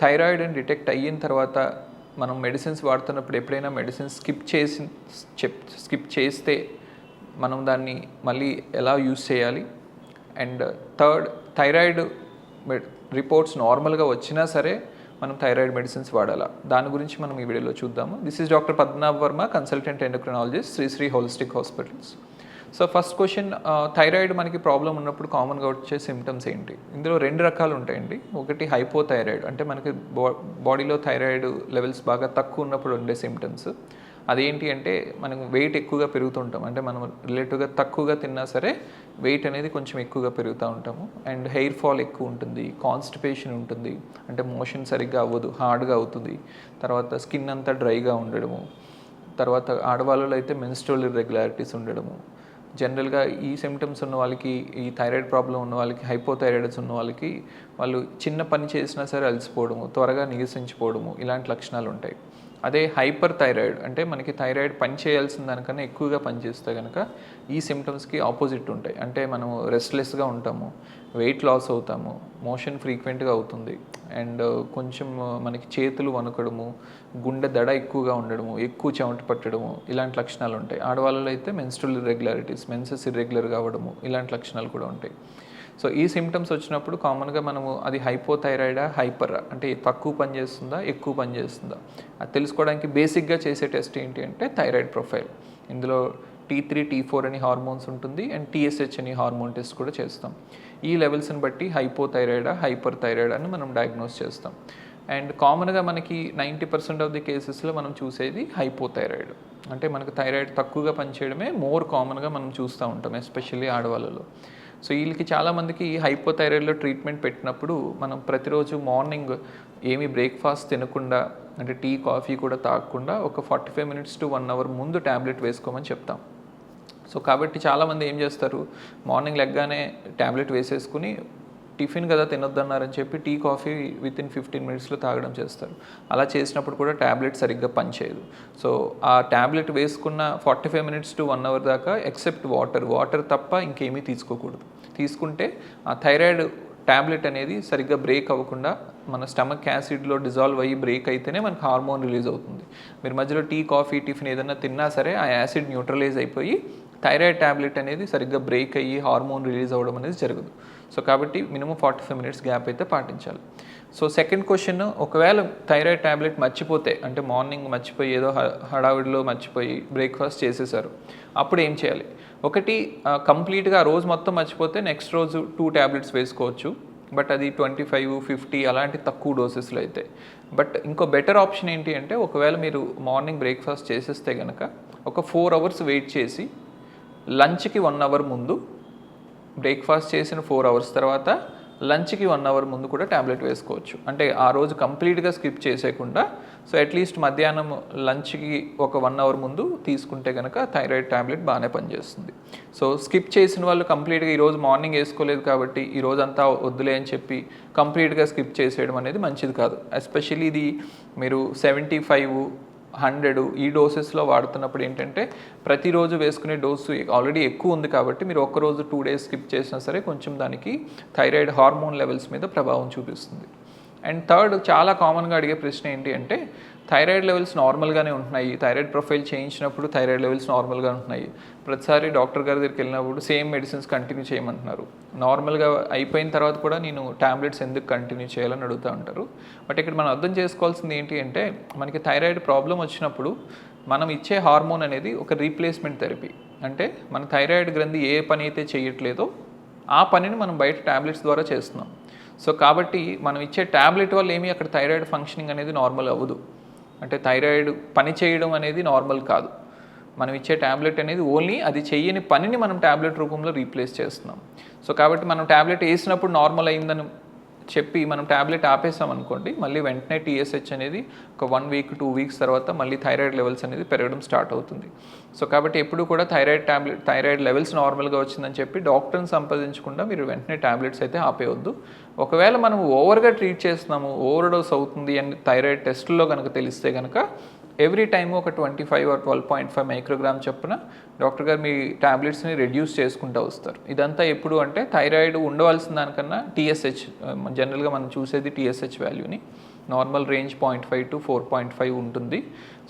Thyroid అని detect అయిన తర్వాత మనం మెడిసిన్స్ వాడుతున్నప్పుడు ఎప్పుడైనా మెడిసిన్స్ స్కిప్ చేసి చెప్ స్కిప్ చేస్తే మనం దాన్ని మళ్ళీ ఎలా యూస్ చేయాలి? అండ్ థర్డ్ థైరాయిడ్ రిపోర్ట్స్ నార్మల్గా వచ్చినా సరే మనం థైరాయిడ్ మెడిసిన్స్ వాడాలా. దాని గురించి మనం ఈ వీడియోలో చూద్దాము. This is doctor Padmanabh Varma consultant endocrinologist Shri holistic hospitals so first question thyroid మనకి ప్రాబ్లం ఉన్నప్పుడు కామన్గా వచ్చే సిమ్టమ్స్ ఏంటి? ఇందులో రెండు రకాలు ఉంటాయండి. ఒకటి హైపోథైరాయిడ్ అంటే మనకి బా బాడీలో థైరాయిడ్ లెవెల్స్ బాగా తక్కువ ఉన్నప్పుడు ఉండే సిమ్టమ్స్ అదేంటి అంటే మనం వెయిట్ ఎక్కువగా పెరుగుతుంటాం అంటే మనం రిలేటివ్గా తక్కువగా తిన్నా సరే వెయిట్ అనేది కొంచెం ఎక్కువగా పెరుగుతూ ఉంటాము. అండ్ హెయిర్ ఫాల్ ఎక్కువ ఉంటుంది కాన్స్టిపేషన్ ఉంటుంది. అంటే మోషన్ సరిగ్గా అవ్వదు హార్డ్గా అవుతుంది. తర్వాత స్కిన్ అంతా డ్రైగా ఉండడము. తర్వాత ఆడవాళ్ళలో అయితే మెన్స్ట్రల్ ఇర్రెగ్యులారిటీస్ ఉండడము. జనరల్గా ఈ సిమ్టమ్స్ ఉన్న వాళ్ళకి ఈ థైరాయిడ్ ప్రాబ్లం ఉన్న వాళ్ళకి హైపోథైరాయిడ్స్ ఉన్న వాళ్ళకి వాళ్ళు చిన్న పని చేసినా సరే అలసిపోవడము త్వరగా నీరసించిపోవడము ఇలాంటి లక్షణాలు ఉంటాయి అదే హైపర్ థైరాయిడ్ అంటే మనకి థైరాయిడ్ పని చేయాల్సిన దానికన్నా ఎక్కువగా పనిచేస్తే కనుక ఈ సిమ్టమ్స్కి ఆపోజిట్ ఉంటాయి. అంటే మనం రెస్ట్లెస్గా ఉంటాము వెయిట్ లాస్ అవుతాము మోషన్ ఫ్రీక్వెంట్గా అవుతుంది. అండ్ uh, కొంచెం uh, మనకి చేతులు వణకడము గుండె దడ ఎక్కువగా ఉండడము ఎక్కువ చెమట పట్టడము ఇలాంటి లక్షణాలు ఉంటాయి. ఆడవాళ్ళలో అయితే మెన్స్ట్రల్ ఇర్రెగ్యులారిటీస్ మెన్సెస్ ఇర్రెగ్యులర్ కావడము ఇలాంటి లక్షణాలు కూడా ఉంటాయి. సో ఈ సిమ్టమ్స్ వచ్చినప్పుడు కామన్గా మనము అది హైపోథైరాయిడా హైపరా అంటే తక్కువ పనిచేస్తుందా ఎక్కువ పనిచేస్తుందా అది తెలుసుకోవడానికి బేసిక్గా చేసే టెస్ట్ ఏంటి అంటే థైరాయిడ్ ప్రొఫైల్ ఇందులో టీ త్రీ టీ ఫోర్ అని హార్మోన్స్ ఉంటుంది అండ్ టీఎస్హెచ్ అని హార్మోన్ టెస్ట్ కూడా చేస్తాం. ఈ లెవెల్స్ని బట్టి హైపోథైరాయిడా హైపర్ థైరాయిడ్ అని మనం డయాగ్నోస్ చేస్తాం. అండ్ కామన్గా మనకి నైంటీ పర్సెంట్ ఆఫ్ ది కేసెస్లో మనం చూసేది హైపోథైరాయిడ్ అంటే మనకు థైరాయిడ్ తక్కువగా పనిచేయడమే మోర్ కామన్గా మనం చూస్తూ ఉంటాం ఎస్పెషల్లీ ఆడవాళ్ళలో. సో వీళ్ళకి చాలామందికి హైపోథైరాయిడ్లో ట్రీట్మెంట్ పెట్టినప్పుడు మనం ప్రతిరోజు మార్నింగ్ ఏమి బ్రేక్ఫాస్ట్ తినకుండా అంటే టీ కాఫీ కూడా తాగకుండా ఒక forty five minutes to one hour ముందు ట్యాబ్లెట్ వేసుకోమని చెప్తాం. సో కాబట్టి చాలామంది ఏం చేస్తారు? మార్నింగ్ లెగ్గానే ట్యాబ్లెట్ వేసేసుకుని టిఫిన్ కదా తినొద్దన్నారని చెప్పి tea coffee with in fifteen మినిట్స్లో తాగడం చేస్తారు. అలా చేసినప్పుడు కూడా ట్యాబ్లెట్ సరిగ్గా పనిచేయదు. సో ఆ ట్యాబ్లెట్ వేసుకున్న forty five minutes to one hour దాకా ఎక్సెప్ట్ వాటర్. వాటర్ తప్ప ఇంకేమీ తీసుకోకూడదు. తీసుకుంటే ఆ థైరాయిడ్ ట్యాబ్లెట్ అనేది సరిగ్గా బ్రేక్ అవ్వకుండా మన స్టమక్ యాసిడ్లో డిజాల్వ్ అయ్యి బ్రేక్ అయితేనే మనకు హార్మోన్ రిలీజ్ అవుతుంది. మీరు మధ్యలో టీ కాఫీ టిఫిన్ ఏదైనా తిన్నా సరే ఆ యాసిడ్ న్యూట్రలైజ్ అయిపోయి థైరాయిడ్ ట్యాబ్లెట్ అనేది సరిగ్గా బ్రేక్ అయ్యి హార్మోన్ రిలీజ్ అవ్వడం అనేది జరగదు. సో కాబట్టి minimum forty five minutes gap అయితే పాటించాలి. సో సెకండ్ క్వశ్చన్ ఒకవేళ థైరాయిడ్ ట్యాబ్లెట్ మర్చిపోతే అంటే మార్నింగ్ మర్చిపోయి ఏదో హడావిడిలో మర్చిపోయి బ్రేక్ఫాస్ట్ చేసేసారు అప్పుడు ఏం చేయాలి? ఒకటి కంప్లీట్గా రోజు మొత్తం మర్చిపోతే నెక్స్ట్ రోజు టూ ట్యాబ్లెట్స్ వేసుకోవచ్చు. బట్ అది ట్వంటీ ఫైవ్ ఫిఫ్టీ అలాంటి తక్కువ డోసెస్లో అయితే. బట్ ఇంకో బెటర్ ఆప్షన్ ఏంటి అంటే ఒకవేళ మీరు మార్నింగ్ బ్రేక్ఫాస్ట్ చేసేస్తే కనుక ఒక ఫోర్ అవర్స్ వెయిట్ చేసి లంచ్కి వన్ అవర్ ముందు బ్రేక్ఫాస్ట్ చేసిన ఫోర్ అవర్స్ తర్వాత లంచ్కి వన్ అవర్ ముందు కూడా ట్యాబ్లెట్ వేసుకోవచ్చు. అంటే ఆ రోజు కంప్లీట్గా స్కిప్ చేసేయకుండా సో అట్లీస్ట్ మధ్యాహ్నం లంచ్కి ఒక వన్ అవర్ ముందు తీసుకుంటే కనుక థైరాయిడ్ ట్యాబ్లెట్ బాగానే పనిచేస్తుంది. సో స్కిప్ చేసిన వాళ్ళు కంప్లీట్గా ఈరోజు మార్నింగ్ వేసుకోలేదు కాబట్టి ఈ రోజు అంతా వద్దులే అని చెప్పి కంప్లీట్గా స్కిప్ చేసేయడం అనేది మంచిది కాదు. ఎస్పెషల్లీ ఇది మీరు సెవెంటీ ఫైవ్ హండ్రెడ్ ఈ డోసెస్లో వాడుతున్నప్పుడు ఏంటంటే ప్రతిరోజు వేసుకునే డోసు ఆల్రెడీ ఎక్కువ ఉంది కాబట్టి మీరు ఒక్కరోజు టూ డేస్ స్కిప్ చేసినా సరే కొంచెం దానికి థైరాయిడ్ హార్మోన్ లెవెల్స్ మీద ప్రభావం చూపిస్తుంది. అండ్ థర్డ్ చాలా కామన్గా అడిగే ప్రశ్న ఏంటి అంటే థైరాయిడ్ లెవెల్స్ నార్మల్గానే ఉంటున్నాయి. థైరాయిడ్ ప్రొఫైల్ చేయించినప్పుడు థైరాయిడ్ లెవెల్స్ నార్మల్గా ఉంటున్నాయి. ప్రతిసారి డాక్టర్ గారి దగ్గరికి వెళ్ళినప్పుడు సేమ్ మెడిసిన్స్ కంటిన్యూ చేయమంటున్నారు. నార్మల్గా అయిపోయిన తర్వాత కూడా నేను ట్యాబ్లెట్స్ ఎందుకు కంటిన్యూ చేయాలని అడుగుతూ ఉంటారు. బట్ ఇక్కడ మనం అర్థం చేసుకోవాల్సింది ఏంటి అంటే మనకి థైరాయిడ్ ప్రాబ్లం వచ్చినప్పుడు మనం ఇచ్చే హార్మోన్ అనేది ఒక రీప్లేస్మెంట్ థెరపీ అంటే మన థైరాయిడ్ గ్రంథి ఏ పని అయితే చేయట్లేదో ఆ పనిని మనం బయట ట్యాబ్లెట్స్ ద్వారా చేస్తున్నాం. సో కాబట్టి మనం ఇచ్చే ట్యాబ్లెట్ వల్ల ఏమీ అక్కడ థైరాయిడ్ ఫంక్షనింగ్ అనేది నార్మల్ అవ్వదు. అంటే థైరాయిడ్ పని చేయడం అనేది నార్మల్ కాదు. మనం ఇచ్చే ట్యాబ్లెట్ అనేది ఓన్లీ అది చెయ్యని పనిని మనం ట్యాబ్లెట్ రూపంలో రీప్లేస్ చేస్తున్నాం. సో కాబట్టి మనం ట్యాబ్లెట్ వేసినప్పుడు నార్మల్ అయిందని చెప్పి మనం ట్యాబ్లెట్ ఆపేసాం అనుకోండి మళ్ళీ వెంటనే టీఎస్హెచ్ అనేది ఒక వన్ వీక్ టూ వీక్స్ తర్వాత మళ్ళీ థైరాయిడ్ లెవెల్స్ అనేది పెరగడం స్టార్ట్ అవుతుంది. సో కాబట్టి ఎప్పుడు కూడా థైరాయిడ్ ట్యాబ్లెట్ థైరాయిడ్ లెవెల్స్ నార్మల్గా వచ్చిందని చెప్పి డాక్టర్ని సంప్రదించకుండా మీరు వెంటనే ట్యాబ్లెట్స్ అయితే ఆపేయొద్దు. ఒకవేళ మనం ఓవర్గా ట్రీట్ చేస్తున్నాము ఓవర్ డోస్ అవుతుంది అని థైరాయిడ్ టెస్ట్లో కనుక తెలిస్తే కనుక ఎవ్రీ టైమ్ ఒక twenty five or twelve point five microgram చొప్పున డాక్టర్ గారు మీ ట్యాబ్లెట్స్ని రెడ్యూస్ చేసుకుంటూ వస్తారు. ఇదంతా ఎప్పుడు అంటే థైరాయిడ్ ఉండవలసిన దానికన్నా టీఎస్హెచ్ జనరల్గా మనం చూసేది టీఎస్హెచ్ వాల్యూని normal range point five to four point five ఉంటుంది.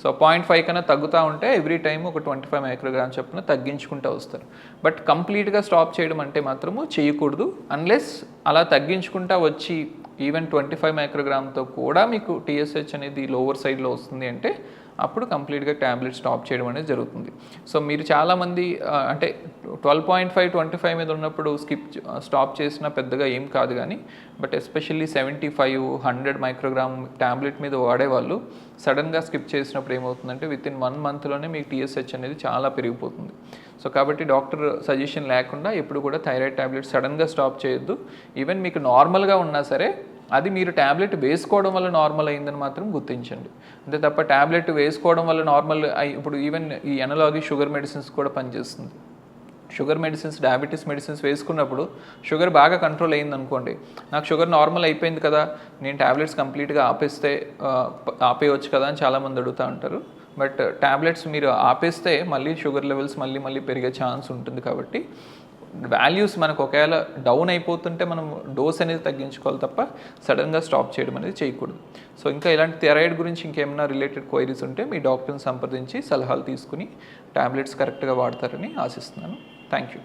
సో పాయింట్ ఫైవ్ కన్నా తగ్గుతూ ఉంటే ఎవ్రీ టైం ఒక ట్వంటీ ఫైవ్ మైక్రోగ్రామ్ చొప్పున తగ్గించుకుంటూ వస్తారు. బట్ కంప్లీట్గా స్టాప్ చేయడం అంటే మాత్రము చేయకూడదు. అన్లెస్ అలా తగ్గించుకుంటా వచ్చి ఈవెన్ ట్వంటీ ఫైవ్ మైక్రోగ్రామ్తో కూడా మీకు టీఎస్హెచ్ అనేది లోవర్ సైడ్లో వస్తుంది అంటే అప్పుడు కంప్లీట్గా ట్యాబ్లెట్ స్టాప్ చేయడం అనేది జరుగుతుంది. సో మీరు చాలామంది అంటే twelve point five twenty five మీద ఉన్నప్పుడు స్కిప్ స్టాప్ చేసినా పెద్దగా ఏం కాదు కానీ but especially seventy five hundred microgram tablet మీద వాడేవాళ్ళు సడన్గా స్కిప్ చేసినప్పుడు ఏమవుతుందంటే విత్ ఇన్ వన్ మంత్లోనే మీకు టీఎస్హెచ్ అనేది చాలా పెరిగిపోతుంది. సో కాబట్టి డాక్టర్ సజెషన్ లేకుండా ఎప్పుడు కూడా థైరాయిడ్ ట్యాబ్లెట్ సడన్గా స్టాప్ చేయొద్దు. ఈవెన్ మీకు నార్మల్గా ఉన్నా సరే అది మీరు ట్యాబ్లెట్ వేసుకోవడం వల్ల నార్మల్ అయిందని మాత్రం గుర్తించండి. అంతే తప్ప ట్యాబ్లెట్ వేసుకోవడం వల్ల నార్మల్ అయి ఇప్పుడు ఈవెన్ ఈ ఎనలాగి షుగర్ మెడిసిన్స్ కూడా పనిచేస్తుంది. షుగర్ మెడిసిన్స్ డయాబెటీస్ మెడిసిన్స్ వేసుకున్నప్పుడు షుగర్ బాగా కంట్రోల్ అయింది అనుకోండి నాకు షుగర్ నార్మల్ అయిపోయింది కదా నేను ట్యాబ్లెట్స్ కంప్లీట్గా ఆపేస్తే ఆపేయవచ్చు కదా అని చాలామంది అడుగుతూ ఉంటారు. బట్ ట్యాబ్లెట్స్ uh, మీరు ఆపేస్తే మళ్ళీ షుగర్ లెవెల్స్ మళ్ళీ మళ్ళీ పెరిగే ఛాన్స్ ఉంటుంది కాబట్టి వాల్యూస్ మనకు ఒకవేళ డౌన్ అయిపోతుంటే మనం డోస్ అనేది తగ్గించుకోవాలి తప్ప సడన్గా స్టాప్ చేయడం అనేది చేయకూడదు. సో ఇంకా ఇలాంటి థెరాయిడ్ గురించి ఇంకేమైనా రిలేటెడ్ క్వైరీస్ ఉంటే మీ డాక్టర్ని సంప్రదించి సలహాలు తీసుకుని ట్యాబ్లెట్స్ కరెక్ట్గా వాడతారని ఆశిస్తున్నాను. Thank you